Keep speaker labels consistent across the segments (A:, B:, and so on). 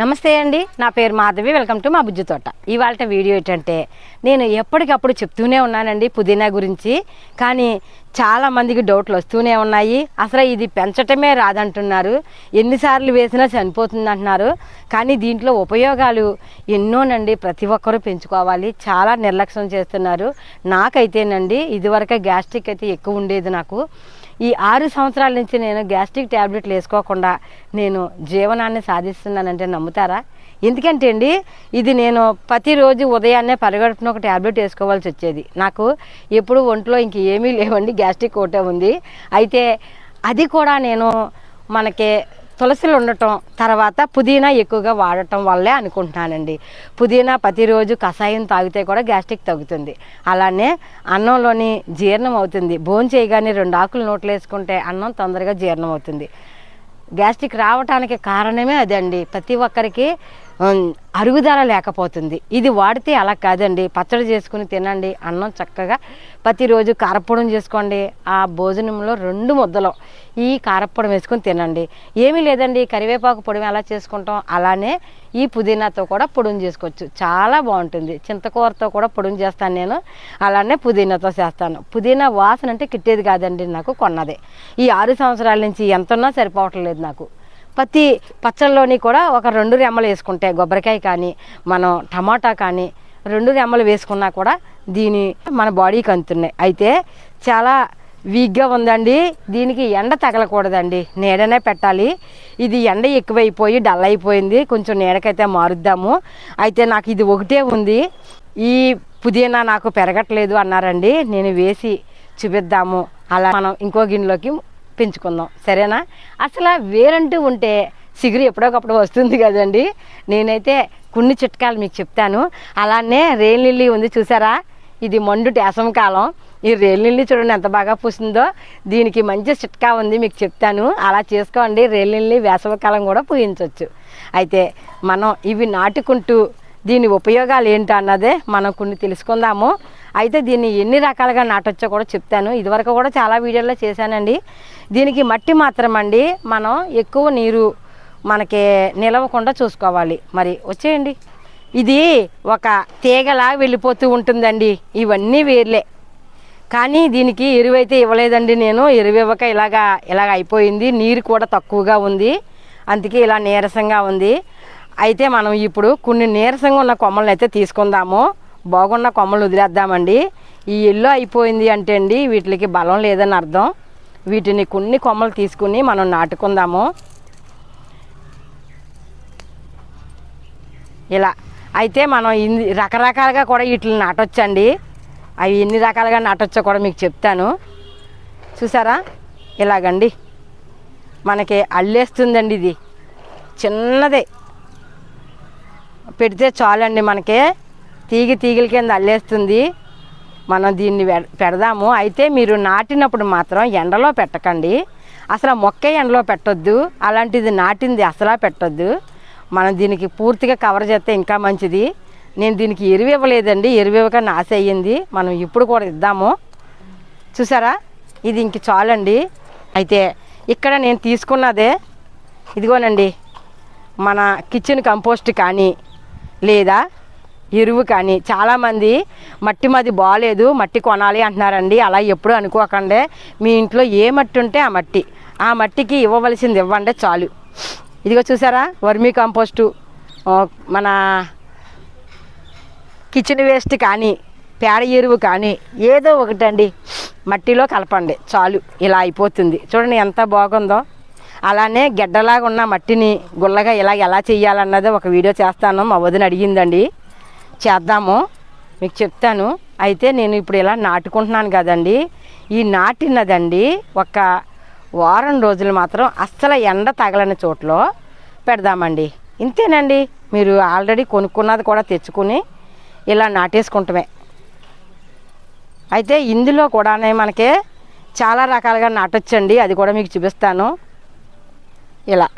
A: నమస్తే అండి నా పేరు మాధవి వెల్కమ్ టు మా బుజ్జి తోట. ఇవాళ వీడియో ఏంటంటే నేను ఎప్పటికప్పుడు చెప్తూనే ఉన్నానండి పుదీనా గురించి కానీ చాలా మందికి డౌట్లు వస్తూనే ఉన్నాయి. అసలు ఇది పెంచటమే రాదంటున్నారు. ఎన్నిసార్లు వేసినా చనిపోతుంది అంటున్నారు కానీ దీంట్లో ఉపయోగాలు ఎన్నోనండి ప్రతి ఒక్కరూ పెంచుకోవాలి. చాలా నిర్లక్ష్యం చేస్తున్నారు. నాకైతేనండి ఇదివరకు గ్యాస్ట్రిక్ అయితే ఎక్కువ ఉండేది నాకు. ఈ ఆరు సంవత్సరాల నుంచి నేను గ్యాస్ట్రిక్ ట్యాబ్లెట్లు వేసుకోకుండా నేను జీవనాన్ని సాధిస్తున్నానంటే నమ్ముతారా? ఎందుకంటే అండి ఇది నేను ప్రతిరోజు ఉదయాన్నే పరగడుపున ఒక ట్యాబ్లెట్ వేసుకోవాల్సి వచ్చేది. నాకు ఎప్పుడు ఒంట్లో ఇంక ఏమీ లేవండి గ్యాస్ట్రిక్ ఒకటే ఉంది. అయితే అది కూడా నేను మనకి తులసిలు ఉండటం తర్వాత పుదీనా ఎక్కువగా వాడటం వల్లే అనుకుంటున్నానండి. పుదీనా ప్రతిరోజు కషాయం తాగితే కూడా గ్యాస్ట్రిక్ తగ్గుతుంది. అలానే అన్నంలోని జీర్ణం అవుతుంది. భోజనం చేయగానే రెండు ఆకులు నోట్లు వేసుకుంటే అన్నం తొందరగా జీర్ణం అవుతుంది. గ్యాస్ట్రిక్ రావటానికి కారణమే అదండి. ప్రతి ఒక్కరికి అరుగుదల లేకపోతుంది. ఇది వాడితే అలా కాదండి. పచ్చడి చేసుకుని తినండి. అన్నం చక్కగా ప్రతిరోజు కారపొడం చేసుకోండి. ఆ భోజనంలో రెండు ముద్దలు ఈ కారపొడం వేసుకుని తినండి. ఏమీ లేదండి. కరివేపాకు పొడి ఎలా చేసుకుంటాం? అలానే ఈ పుదీనాతో కూడా పొడిని చేసుకోవచ్చు. చాలా బాగుంటుంది. చింతకూరతో కూడా పొడిని చేస్తాను నేను. అలానే పుదీనాతో చేస్తాను. పుదీనా వాసన అంటే కిట్టేది కాదండి నాకు కొన్నదే. ఈ ఆరు సంవత్సరాల నుంచి ఎంతన్నా సరిపోవట్లేదు నాకు. ప్రతి పచ్చళ్ళలోని కూడా ఒక రెండు రెమ్మలు వేసుకుంటే కొబ్బరికాయ కానీ మనం టమాటా కానీ రెండు రెమ్మలు వేసుకున్నా కూడా దీని మన బాడీకి అందుతున్నాయి. అయితే చాలా వీక్గా ఉందండి. దీనికి ఎండ తగలకూడదండి. నీడనే పెట్టాలి. ఇది ఎండ ఎక్కువైపోయి డల్ అయిపోయింది. కొంచెం నీడకైతే మారుద్దాము. అయితే నాకు ఇది ఒకటే ఉంది. ఈ పుదీనా నాకు పెరగట్లేదు అన్నారండి. నేను వేసి చూపిద్దాము. అలా మనం ఇంకో గిన్నెలోకి పెంచుకుందాం. సరేనా? అసలు వేరంటూ ఉంటే సిగురు ఎప్పుడోకప్పుడు వస్తుంది కదండి. నేనైతే కొన్ని చిట్కాలు మీకు చెప్తాను. అలానే రేలిల్లి ఉంది చూసారా? ఇది మండు టేసం కాలం. ఈ రేలిల్లి చూడండి ఎంత బాగా పూసిందో దీనికి మంచి చిట్కా ఉంది మీకు చెప్తాను. అలా చేసుకోండి. రేలిల్లి వేసవికాలం కూడా పూయించవచ్చు అయితే మనం ఇవి నాటుకుంటూ దీని ఉపయోగాలు ఏంటో అన్నదే మనం కొన్ని తెలుసుకుందాము. అయితే దీన్ని ఎన్ని రకాలుగా నాటొచ్చో కూడా చెప్తాను. ఇదివరకు కూడా చాలా వీడియోల్లో చేశానండి. దీనికి మట్టి మాత్రం అండి మనం ఎక్కువ నీరు మనకి నిలవకుండా చూసుకోవాలి. మరి వచ్చేయండి. ఇది ఒక తీగలా వెళ్ళిపోతూ ఉంటుందండి. ఇవన్నీ వేర్లే. కానీ దీనికి ఎరువు అయితే ఇవ్వలేదండి నేను. ఎరువు ఇవ్వక ఇలాగా ఇలాగ అయిపోయింది. నీరు కూడా తక్కువగా ఉంది. అందుకే ఇలా నీరసంగా ఉంది. అయితే మనం ఇప్పుడు కొన్ని నీరసంగా ఉన్న కొమ్మలను అయితే తీసుకుందాము. బాగున్న కొమ్మలు వదిలేద్దామండి. ఈ ఎల్లో అయిపోయింది అంటే అండి వీటికి బలం లేదని అర్థం. వీటిని కొన్ని కొమ్మలు తీసుకుని మనం నాటుకుందాము. ఇలా. అయితే మనం ఇన్ని రకరకాలుగా కూడా వీటిని నాటొచ్చండి. అవి ఎన్ని రకాలుగా నాటొచ్చో కూడా మీకు చెప్తాను. చూసారా? ఇలాగండి. మనకి అల్లేస్తుందండి ఇది. చిన్నదే. పెడితే చాలండి మనకి. తీగ తీగల కింద అల్లేస్తుంది. మనం దీన్ని పె- పెడదాము. అయితే మీరు నాటినప్పుడు మాత్రం ఎండలో పెట్టకండి. అసలు మొక్క ఎండలో పెట్టొద్దు. అలాంటిది నాటింది అసలా పెట్టొద్దు. మనం దీనికి పూర్తిగా కవర్ చేస్తే ఇంకా మంచిది. నేను దీనికి ఎరువు ఇవ్వలేదండి. ఎరువు ఇవ్వక నాశ అయ్యింది. మనం ఇప్పుడు కూడా ఇద్దాము. చూసారా? ఇది ఇంక చాలండి. అయితే ఇక్కడ నేను తీసుకున్నదే ఇదిగోనండి. మన కిచెన్ కంపోస్ట్ కానీ లేదా ఎరువు కానీ. చాలామంది మట్టి మాది బాగాలేదు మట్టి కొనాలి అంటున్నారండి. అలా ఎప్పుడు అనుకోకండి. మీ ఇంట్లో ఏ మట్టి ఉంటే ఆ మట్టి. ఆ మట్టికి ఇవ్వవలసింది ఇవ్వండి చాలు. ఇదిగో చూసారా? Vermi compost. మన కిచెన్ వేస్ట్ కానీ పేడ ఎరువు కానీ ఏదో ఒకటండి. మట్టిలో కలపండి. చాలు. ఇలా అయిపోతుంది. చూడండి ఎంత బాగుందో. అలానే గెడ్డలాగా ఉన్న మట్టిని గుల్లగా ఇలా ఎలా చేయాలన్నది ఒక వీడియో చేస్తాను. మా వదిన అడిగిందండి. చేద్దాము. మీకు చెప్తాను. అయితే నేను ఇప్పుడు ఇలా నాటుకుంటున్నాను కదండి. ఈ నాటినదండి ఒక వారం రోజులు మాత్రం అస్సలు ఎండ తగలని చోట్లో పెడదామండి. ఇంతేనండి. మీరు ఆల్రెడీ కొనుక్కున్నది కూడా తెచ్చుకుని ఇలా నాటేసుకుంటమే. అయితే ఇందులో కూడా మనకి చాలా రకాలుగా నాటొచ్చండి. అది కూడా మీకు చూపిస్తాను. ఇలా.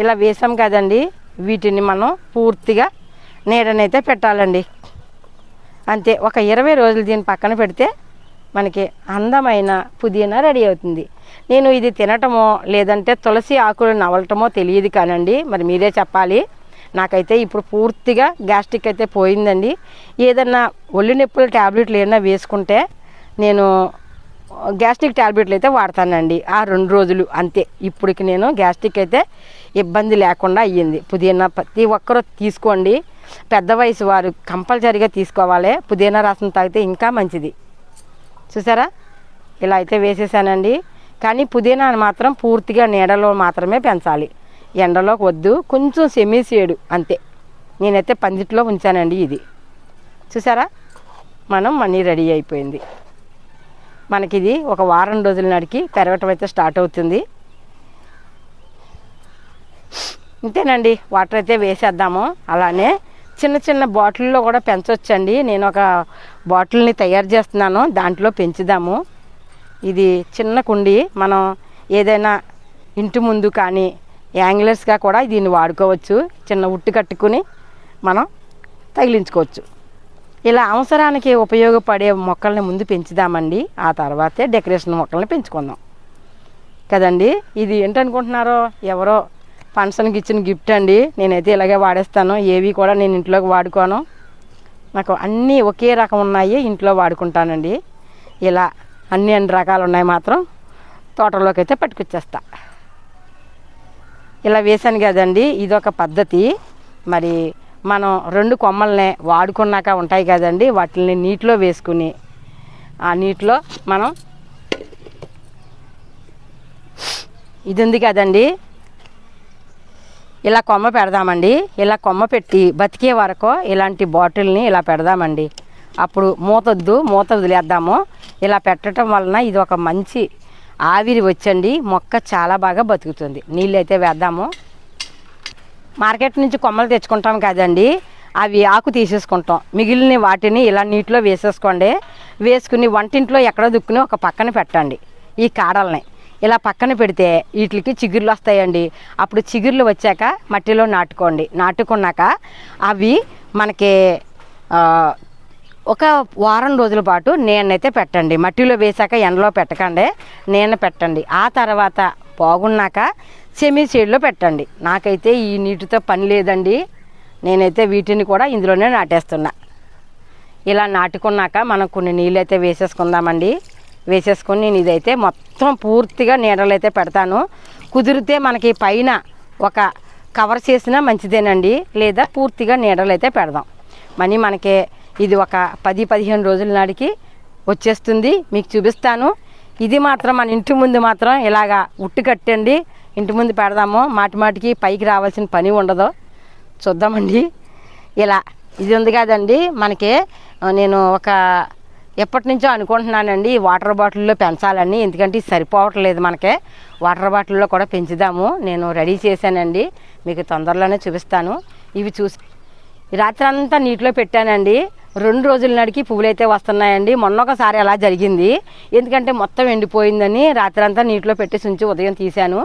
A: ఇలా వేసాం కదండి. వీటిని మనం పూర్తిగా నీడనైతే పెట్టాలండి. అంతే ఒక ఇరవై రోజులు దీని పక్కన పెడితే మనకి అందమైన పుదీనా రెడీ అవుతుంది. నేను ఇది తినటమో లేదంటే తులసి ఆకులు నవలటమో తెలియదు కానండి మరి మీరే చెప్పాలి. నాకైతే ఇప్పుడు పూర్తిగా గ్యాస్ట్రిక్ అయితే పోయిందండి. ఏదన్నా ఒళ్ళు నొప్పుల ట్యాబ్లెట్లు ఏదైనా వేసుకుంటే నేను గ్యాస్ట్రిక్ ట్యాబ్లెట్లు అయితే వాడతానండి ఆ రెండు రోజులు అంతే. ఇప్పటికి నేను గ్యాస్ట్రిక్ అయితే ఇబ్బంది లేకుండా అయ్యింది. పుదీనా ప్రతి ఒక్కరూ తీసుకోండి. పెద్ద వయసు వారు కంపల్సరీగా తీసుకోవాలి. పుదీనా రసం తాగితే ఇంకా మంచిది. చూసారా? ఇలా అయితే వేసేసానండి. కానీ పుదీనాను మాత్రం పూర్తిగా నీడలో మాత్రమే పెంచాలి. ఎండలోకి వద్దు. కొంచెం సెమీసేడు అంతే. నేనైతే పందిట్లో ఉంచానండి ఇది. చూసారా? మనం మనీ రెడీ అయిపోయింది. మనకి ఇది ఒక వారం రోజుల నాటికి పెరగటం అయితే స్టార్ట్ అవుతుంది. ఇంతేనండి. వాటర్ అయితే వేసేద్దాము. అలానే చిన్న చిన్న బాటిల్లో కూడా పెంచవచ్చండి నేను ఒక బాటిల్ని తయారు చేస్తున్నాను. దాంట్లో పెంచుదాము. ఇది చిన్న కుండి. మనం ఏదైనా ఇంటి ముందు కానీ యాంగ్లర్స్గా కూడా దీన్ని వాడుకోవచ్చు. చిన్న ఉట్టు కట్టుకుని మనం తగిలించుకోవచ్చు. ఇలా అవసరానికి ఉపయోగపడే మొక్కల్ని ముందు పెంచుదామండి. ఆ తర్వాతే డెకరేషన్ మొక్కల్ని పెంచుకుందాం. కదండి? ఇది ఏంటనుకుంటున్నారో? ఎవరో ఫంక్షన్కి ఇచ్చిన గిఫ్ట్ అండి. నేనైతే ఇలాగే వాడేస్తాను. ఏవి కూడా నేను ఇంట్లోకి వాడుకోను. నాకు అన్నీ ఒకే రకం ఉన్నాయి. ఇంట్లో వాడుకుంటానండి. ఇలా అన్ని అన్ని రకాలు ఉన్నాయి మాత్రం. తోటలోకి అయితే పట్టుకొచ్చేస్తా. ఇలా వేసాను కదండి. ఇదొక పద్ధతి. మరి మనం రెండు కొమ్మల్ని వాడుకున్నాక ఉంటాయి కదండి. వాటిని నీటిలో వేసుకుని ఆ నీటిలో మనం ఇది ఉంది కదండి. ఇలా కొమ్మ పెడదామండి. ఇలా కొమ్మ పెట్టి బతికే వరకు ఇలాంటి బాటిల్ని ఇలా పెడదామండి. అప్పుడు మూతొద్దు మూత వదిలేద్దాము. ఇలా పెట్టడం వలన ఇది ఒక మంచి ఆవిరి వచ్చండి. మొక్క చాలా బాగా బతుకుతుంది. నీళ్ళు అయితే వేద్దాము. మార్కెట్ నుంచి కొమ్మలు తెచ్చుకుంటాం కదండి. అవి ఆకు తీసేసుకుంటాం. మిగిలిన వాటిని ఇలా నీటిలో వేసేసుకోండి. వేసుకుని వంటింట్లో ఎక్కడ దుక్కుని ఒక పక్కన పెట్టండి. ఈ కాడల్ని. ఇలా పక్కన పెడితే వీటికి చిగుర్లు వస్తాయండి. అప్పుడు చిగుర్లు వచ్చాక మట్టిలో నాటుకోండి. నాటుకున్నాక అవి మనకి ఒక వారం రోజుల పాటు నేనైతే పెట్టండి. మట్టిలో వేసాక ఎండలో పెట్టకండి. నేను పెట్టండి. ఆ తర్వాత బాగున్నాక సెమీ షేడ్లో పెట్టండి. నాకైతే ఈ నీటితో పని లేదండి. నేనైతే వీటిని కూడా ఇందులోనే నాటేస్తున్నా. ఇలా నాటుకున్నాక మనం కొన్ని నీళ్ళు అయితే వేసేసుకుందామండి. వేసేసుకొని నేను ఇదైతే మొత్తం పూర్తిగా నీడలు అయితే పెడతాను. కుదిరితే మనకి పైన ఒక కవర్ చేసినా మంచిదేనండి. లేదా పూర్తిగా నీడలు అయితే పెడదాం. మనీ మనకి ఇది ఒక పది పదిహేను రోజుల నాటికి వచ్చేస్తుంది. మీకు చూపిస్తాను. ఇది మాత్రం మన ఇంటి ముందు మాత్రం ఇలాగా ఉట్టు కట్టండి. ఇంటి ముందు పెడదాము. మాటి మాటికి పైకి రావాల్సిన పని ఉండదు. చూద్దామండి. ఇలా ఇది ఉంది కదండి. మనకి నేను ఒక ఎప్పటి నుంచో అనుకుంటున్నానండి ఈ వాటర్ బాటిల్లో పెంచాలని. ఎందుకంటే ఇది సరిపోవట్లేదు మనకి. వాటర్ బాటిల్లో కూడా పెంచుదాము. నేను రెడీ చేశానండి. మీకు తొందరలోనే చూపిస్తాను. ఇవి చూసి రాత్రి అంతా నీటిలో పెట్టానండి. రెండు రోజుల నాటికి పువ్వులు అయితే వస్తున్నాయండి. మొన్న ఒకసారి అలా జరిగింది. ఎందుకంటే మొత్తం ఎండిపోయిందని రాత్రి అంతా నీటిలో పెట్టేసి ఉంచి ఉదయం తీశాను.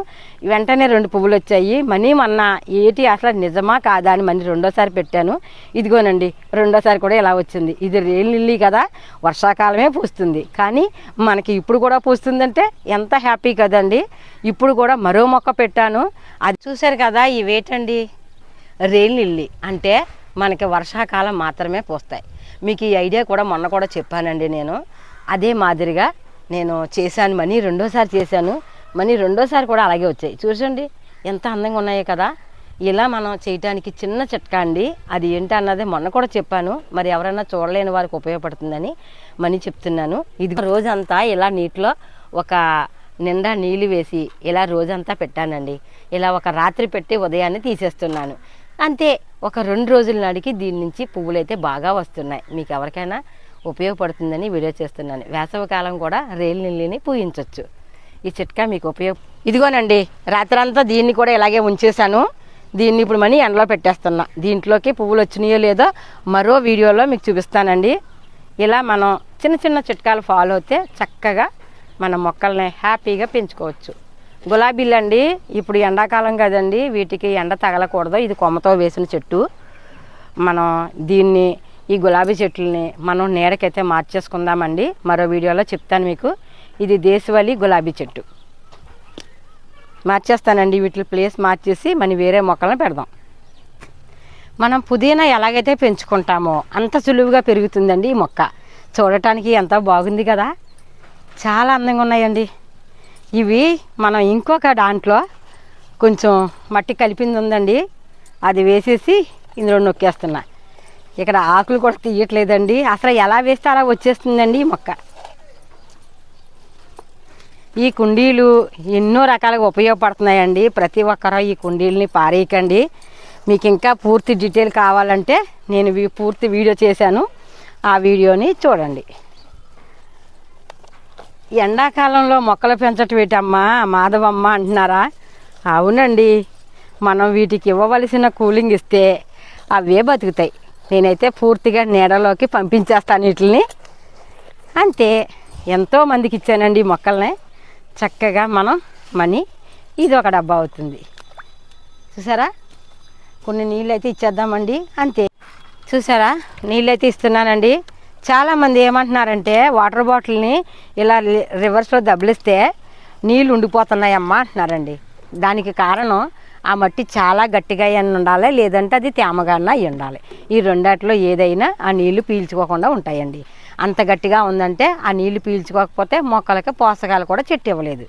A: వెంటనే రెండు పువ్వులు వచ్చాయి మనీ మొన్న ఏటి అసలు నిజమా కాదా అని మనీ రెండోసారి పెట్టాను. ఇదిగోనండి రెండోసారి కూడా ఇలా వచ్చింది. ఇది రేలు లిల్లీ కదా వర్షాకాలమే పూస్తుంది. కానీ మనకి ఇప్పుడు కూడా పూస్తుందంటే ఎంత హ్యాపీ కదండి. ఇప్పుడు కూడా మరో మొక్క పెట్టాను. అది చూశారు కదా ఇవేటండి? రెయిన్ లిల్లీ అంటే మనకి వర్షాకాలం మాత్రమే పూస్తాయి. మీకు ఈ ఐడియా కూడా మొన్న కూడా చెప్పానండి నేను. అదే మాదిరిగా నేను చేశాను మనీ రెండోసారి చేశాను. మనీ రెండోసారి కూడా అలాగే వచ్చాయి. చూసండి ఎంత అందంగా ఉన్నాయో కదా. ఇలా మనం చేయటానికి చిన్న చిట్కా అండి. అది ఏంటి అన్నది మొన్న కూడా చెప్పాను. మరి ఎవరైనా చూడలేని వారికి ఉపయోగపడుతుందని మనీ చెప్తున్నాను. ఇది రోజంతా ఇలా నీటిలో ఒక నిండా నీళ్ళు వేసి ఇలా రోజంతా పెట్టానండి. ఇలా ఒక రాత్రి పెట్టి ఉదయాన్నే తీసేస్తున్నాను. అంతే. ఒక రెండు రోజుల నాటికి దీని నుంచి పువ్వులు అయితే బాగా వస్తున్నాయి. మీకు ఎవరికైనా ఉపయోగపడుతుందని వీడియో చేస్తున్నాను. వేసవికాలం కూడా రేలు నిల్లిని పూయించవచ్చు ఈ చిట్కా మీకు ఉపయోగ ఇదిగోనండి రాత్రంతా దీన్ని కూడా ఇలాగే ఉంచేశాను. దీన్ని ఇప్పుడు మనీ ఎండలో పెట్టేస్తున్నా. దీంట్లోకి పువ్వులు వచ్చినాయో లేదో మరో వీడియోలో మీకు చూపిస్తానండి. ఇలా మనం చిన్న చిన్న చిట్కాలు ఫాలో అయితే చక్కగా మన మొక్కల్ని హ్యాపీగా పెంచుకోవచ్చు. గులాబీలు అండి ఇప్పుడు ఎండాకాలం కదండి. వీటికి ఎండ తగలకూడదు. ఇది కొమ్మతో వేసిన చెట్టు. మనం దీన్ని ఈ గులాబీ చెట్లని మనం నీడకైతే మార్చేసుకుందామండి. మరో వీడియోలో చెప్తాను మీకు. ఇది దేశవాళీ గులాబీ చెట్టు. మార్చేస్తానండి వీటి ప్లేస్ మార్చేసి మనం వేరే మొక్కలను పెడదాం. మనం పుదీనా ఎలాగైతే పెంచుకుంటామో అంత సులువుగా పెరుగుతుందండి ఈ మొక్క. చూడటానికి ఎంత బాగుంది కదా. చాలా అందంగా ఉన్నాయండి. ఇవి మనం ఇంకొక దాంట్లో కొంచెం మట్టి కలిపింది ఉందండి అది వేసేసి ఇందులో నొక్కేస్తున్నా. ఇక్కడ ఆకులు కూడా తీయట్లేదండి. అసలు ఎలా వేస్తే అలా వచ్చేస్తుందండి ఈ మొక్క. ఈ కుండీలు ఎన్నో రకాలుగా ఉపయోగపడుతున్నాయండి. ప్రతి ఒక్కరూ ఈ కుండీలని పారేయకండి. మీకు ఇంకా పూర్తి డీటెయిల్ కావాలంటే నేను పూర్తి వీడియో చేశాను. ఆ వీడియోని చూడండి. ఎండాకాలంలో మొక్కలు పెంచటం ఏంటమ్మా? మాధవమ్మ అంటున్నారా? అవునండి. మనం వీటికి ఇవ్వవలసిన కూలింగ్ ఇస్తే అవే బతుకుతాయి. నేనైతే పూర్తిగా నీడలోకి పంపించేస్తాను వీటిని అంతే. ఎంతో మందికి ఇచ్చానండి మొక్కల్ని. చక్కగా మనం మనీ ఇది ఒక డబ్బా అవుతుంది. చూసారా? కొన్ని నీళ్ళు అయితే ఇచ్చేద్దామండి. అంతే. చూసారా? నీళ్ళు అయితే ఇస్తున్నానండి. చాలామంది ఏమంటున్నారంటే వాటర్ బాటిల్ని ఇలా రి- రివర్స్లో దబ్బలిస్తే నీళ్ళు ఉండిపోతున్నాయమ్మా అంటున్నారండి. దానికి కారణం ఆ మట్టి చాలా గట్టిగా అయి ఉండాలి లేదంటే అది తేమగాన అయి ఉండాలి. ఈ రెండాటిలో ఏదైనా ఆ నీళ్ళు పీల్చుకోకుండా ఉంటాయండి. అంత గట్టిగా ఉందంటే ఆ నీళ్ళు పీల్చుకోకపోతే మొక్కలకి పోషకాలు కూడా చెట్టు ఇవ్వలేదు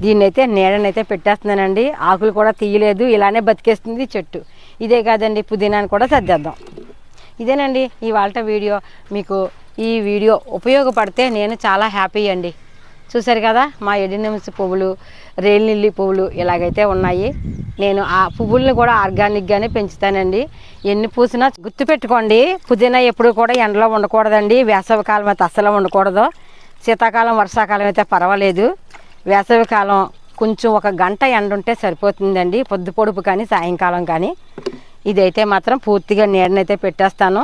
A: దీన్నైతే నీడనైతే పెట్టేస్తున్నానండి. ఆకులు కూడా తీయలేదు ఇలానే బతికేస్తుంది చెట్టు. ఇదే కాదండి పుదీనాని కూడా సర్దేద్దాం. ఇదేనండి ఇవాళ వీడియో. మీకు ఈ వీడియో ఉపయోగపడితే నేను చాలా హ్యాపీ అండి. చూసారు కదా మా ఎడినమ్స్ పువ్వులు రేలినిల్లి పువ్వులు ఇలాగైతే ఉన్నాయి. నేను ఆ పువ్వుల్ని కూడా ఆర్గానిక్గానే పెంచుతానండి. ఎన్ని పూసినా గుర్తుపెట్టుకోండి పుదీనా ఎప్పుడు కూడా ఎండలో ఉండకూడదండి వేసవికాలం అయితే అస్సలు ఉండకూడదు శీతాకాలం వర్షాకాలం అయితే పర్వాలేదు. వేసవికాలం కొంచెం ఒక గంట ఎండ ఉంటే సరిపోతుందండి. పొద్దు పొడుపు కానీ సాయంకాలం కానీ. ఇదైతే మాత్రం పూర్తిగా నీడనైతే పెట్టేస్తాను.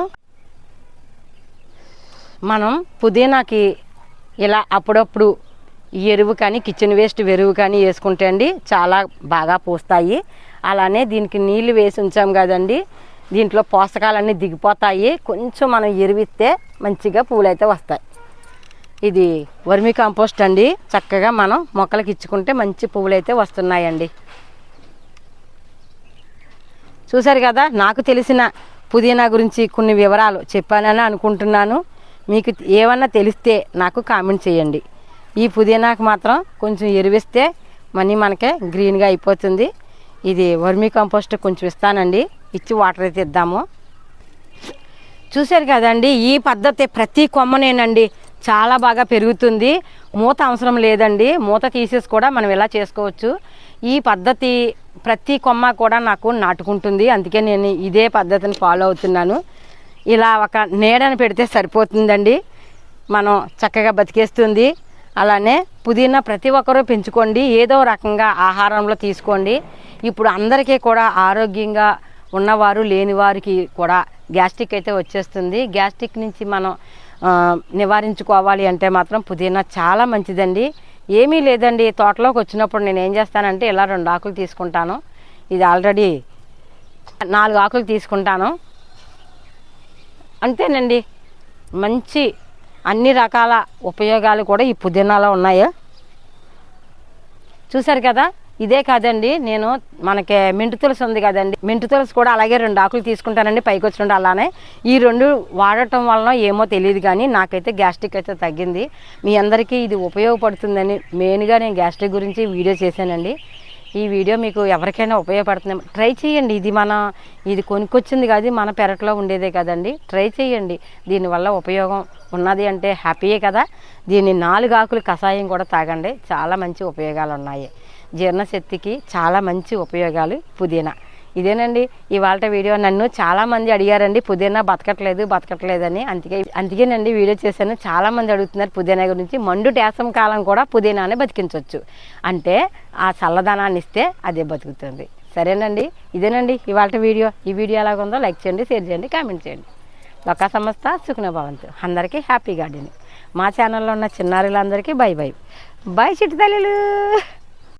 A: మనం పుదీనాకి ఇలా అప్పుడప్పుడు ఎరువు కానీ కిచెన్ వేస్ట్ ఎరువు కానీ వేసుకుంటే అండి చాలా బాగా పూస్తాయి. అలానే దీనికి నీళ్ళు వేసి ఉంచాం కదండి. దీంట్లో పోషకాలన్నీ దిగిపోతాయి. కొంచెం మనం ఎరువిస్తే మంచిగా పూలు అయితే వస్తాయి. ఇది వర్మి కాంపోస్ట్ అండి. చక్కగా మనం మొక్కలకి ఇచ్చుకుంటే మంచి పువ్వులు అయితే వస్తున్నాయండి. చూశారు కదా నాకు తెలిసిన పుదీనా గురించి కొన్ని వివరాలు చెప్పానని అనుకుంటున్నాను. మీకు ఏమన్నా తెలిస్తే నాకు కామెంట్ చేయండి. ఈ పుదీనాకు మాత్రం కొంచెం ఎరువిస్తే మనీ మనకే గ్రీన్గా అయిపోతుంది. ఇది వర్మీ కంపోస్ట్ కొంచెం ఇస్తానండి. ఇచ్చి వాటర్ అయితే ఇద్దాము. చూశారు కదండి ఈ పద్ధతి ప్రతి కొమ్మనేనండి చాలా బాగా పెరుగుతుంది. మూత అవసరం లేదండి. మూత తీసేసి కూడా మనం ఇలా చేసుకోవచ్చు. ఈ పద్ధతి ప్రతి కొమ్మ కూడా నాకు నాటుకుంటుంది. అందుకే నేను ఇదే పద్ధతిని ఫాలో అవుతున్నాను. ఇలా ఒక నీడని పెడితే సరిపోతుందండి. మనం చక్కగా బతికేస్తుంది. అలానే పుదీనా ప్రతి ఒక్కరూ పెంచుకోండి. ఏదో రకంగా ఆహారంలో తీసుకోండి. ఇప్పుడు అందరికీ కూడా ఆరోగ్యంగా ఉన్నవారు లేని వారికి కూడా గ్యాస్ట్రిక్ అయితే వచ్చేస్తుంది. గ్యాస్ట్రిక్ నుంచి మనం నివారించుకోవాలి అంటే మాత్రం పుదీనా చాలా మంచిదండి. ఏమీ లేదండి. తోటలోకి వచ్చినప్పుడు నేను ఏం చేస్తానంటే ఇలా రెండు ఆకులు తీసుకుంటాను. ఇది ఆల్రెడీ నాలుగు ఆకులు తీసుకుంటాను. అంతేనండి. మంచి అన్ని రకాల ఉపయోగాలు కూడా ఈ పుదీనాలో ఉన్నాయి. చూశారు కదా? ఇదే కాదండి నేను మనకి మింటు తులసి ఉంది కదండి. మింటు తులసి కూడా అలాగే రెండు ఆకులు తీసుకుంటానండి పైకి వచ్చినట్టు అలానే. ఈ రెండు వాడటం వలన ఏమో తెలియదు కానీ నాకైతే గ్యాస్ట్రిక్ అయితే తగ్గింది. మీ అందరికీ ఇది ఉపయోగపడుతుందని మెయిన్గా నేను గ్యాస్ట్రిక్ గురించి వీడియో చేశానండి. ఈ వీడియో మీకు ఎవరికైనా ఉపయోగపడుతుంది ట్రై చేయండి. ఇది మన ఇది కొనుక్కొచ్చింది కాదు మన పెరట్లో ఉండేదే కదండి. ట్రై చేయండి. దీనివల్ల ఉపయోగం ఉన్నది అంటే హ్యాపీయే కదా. దీన్ని నాలుగు ఆకులు కషాయం కూడా తాగండి. చాలా మంచి ఉపయోగాలు ఉన్నాయి జీర్ణశక్తికి చాలా మంచి ఉపయోగాలు పుదీనా. ఇదేనండి ఇవాళ వీడియో నన్ను చాలామంది అడిగారండి పుదీనా బతకట్లేదు బతకట్లేదని. అందుకే అందుకేనండి వీడియో చేశాను. చాలామంది అడుగుతున్నారు పుదీనా గురించి. మండు టేసం కాలం కూడా పుదీనానే బతికించవచ్చు అంటే ఆ చల్లదనాన్ని ఇస్తే అదే బతుకుతుంది. సరేనండి ఇదేనండి ఇవాళ వీడియో. ఈ వీడియో ఎలాగుందో లైక్ చేయండి షేర్ చేయండి కామెంట్ చేయండి. ఒక సంస్థ సుఖ్న భవంతు. అందరికీ హ్యాపీ గార్డెన్ మా ఛానల్లో ఉన్న చిన్నారులందరికీ బై బై. బై చిట్టు తల్లిలు!